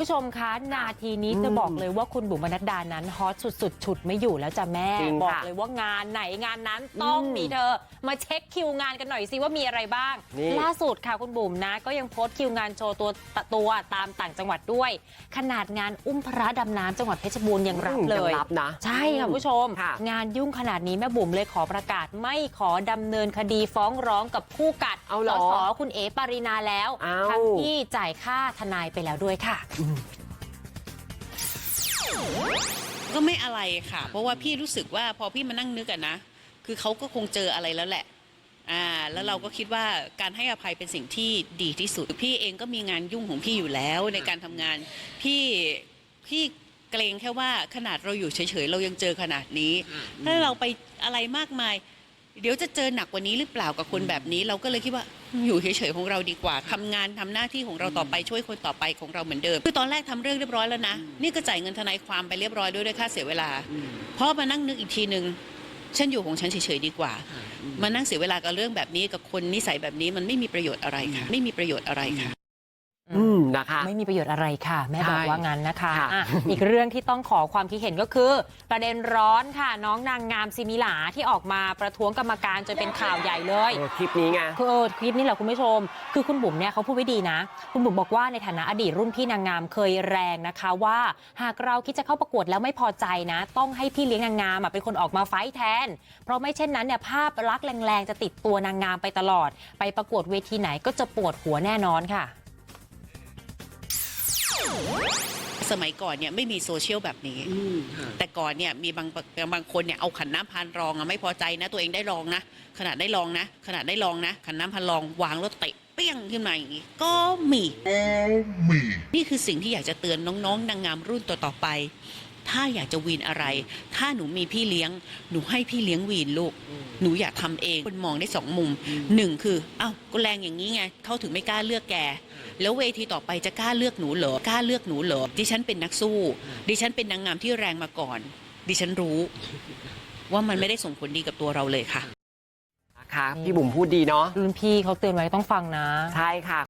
ผู้ชมคะนาทีนี้จะบอกเลยว่าคุณบุ๋มบรรณดดานั้นฮอตสุดๆฉุดไม่อยู่แล้วจ้ะแม่จริงบอกค่ะเลยว่างานไหนงานนั้นต้องอืมมีเธอ มาเช็คคิวงานกันหน่อยสิว่ามีอะไรบ้างนี่ล่าสุดค่ะคุณบุ๋มนะ ก็ยังโพสต์คิวงานโชว์ตัวตัวตามต่างจังหวัดด้วย ขนาดงานอุ้มพระดำน้ำจังหวัดเพชรบูรณ์ยังรับเลยังยรับนะใช่ค่ะคุณผู้ชมค่ะงานยุ่งขนาดนี้แม่บุ๋มเลยขอประกาศไม่ขอดำเนินคดีฟ้องร้องกับคู่กัดเอาเหรอสสคุณเอ๋ปารินาแล้วเอาทั้งที่จ่ายค่าทนายไปแล้วด้วยค่ะก็ไม่อะไรค่ะ เพราะว่าพี่รู้สึกว่าพอพี่มานั่งนึกอะนะ คือเขาก็คงเจออะไรแล้วแหละ อ่า แล้วเราก็คิดว่าการให้อภัยเป็นสิ่งที่ดีที่สุด พี่เองก็มีงานยุ่งของพี่อยู่แล้วในการทำงาน พี่พี่เกรงแค่ว่าขนาดเราอยู่เฉยๆเรายังเจอขนาดนี้ ถ้าเราไปอะไรมากมาย เดี๋ยวจะเจอหนักกว่านี้หรือเปล่ากับคนแบบนี้ เราก็เลยคิดว่าอยู่เฉยๆของเราดีกว่าทำงานทำหน้าที่ของเราต่อไปช่วยคนต่อไปของเราเหมือนเดิมคือตอนแรกทำเรื่องเรียบร้อยแล้วนะนี่ก็จ่ายเงินทนายความไปเรียบร้อยด้วยด้วยค่าเสียเวลาเพราะมานั่งนึกอีกทีหนึ่งฉันอยู่ของฉันเฉยๆดีกว่า มานั่งเสียเวลากับเรื่องแบบนี้กับคนนิสัยแบบนี้มันไม่มีประโยชน์อะไรค่ะไม่มีประโยชน์อะไรค่ะ อืมนะคะไม่มีประโยชน์อะไรค่ะ แม่บอกใช่ว่างั้นนะคะค่ะอะอีกเรื่องที่ต้องขอความคิดเห็นก็คือ ประเด็นร้อนค่ะ น้องนางงามซิมิลาที่ออกมาประท้วงกรรมการจนเป็นข่าวใหญ่เลยเออคลิปนี้ไง คือเออคลิปนี้แหละคุณผู้ชม คือคุณบุ๋มเนี่ยเขาพูดไว้ดีนะ คุณบุ๋มบอกว่าในฐานะอดีตรุ่นพี่นางงามเคยแรงนะคะ ว่าหากเราคิดจะเข้าประกวดแล้วไม่พอใจนะ ต้องให้พี่เลี้ยงนางงามอะเป็นคนออกมาไฟท์แทน เพราะไม่เช่นนั้นเนี่ยภาพลักษณ์แรงๆจะติดตัวนางงามไปตลอด ไปประกวดเวทีไหนก็จะปวดหัวแน่นอนค่ะ สมัยก่อนเนี่ยไม่มีโซเชียลแบบนี้ แต่ก่อนเนี่ยมีบางบางคนเนี่ยเอาขันน้ำพันรองอะไม่พอใจนะตัวเองได้รองนะขนาดได้รองนะขนาดได้รองนะขันน้ำพันรองวางแล้วเตะเปี้ยงขึ้นมาอย่างนี้ก็มีมีนี่คือสิ่งที่อยากจะเตือนน้องๆนางงามรุ่นต่อๆไป ถ้าอยากจะวีนอะไร ถ้าหนูมีพี่เลี้ยง หนูให้พี่เลี้ยงวีนลูก หนูอยากทำเอง คนมองได้สองมุมหนึ่งคือเอ้าก็แรงอย่างนี้ไงเขาถึงไม่กล้าเลือกแก แล้วเวทีต่อไปจะกล้าเลือกหนูเหรอกล้าเลือกหนูเหรอดิฉันเป็นนักสู้ ดิฉันเป็นนางงามที่แรงมาก่อน ดิฉันรู้ ว่ามันไม่ได้ส่งผลดีกับตัวเราเลยค่ะ นะคะพี่บุ๋มพูดดีเนาะรุ่นพี่เขาเตือนไว้ต้องฟังนะ ใช่ค่ะ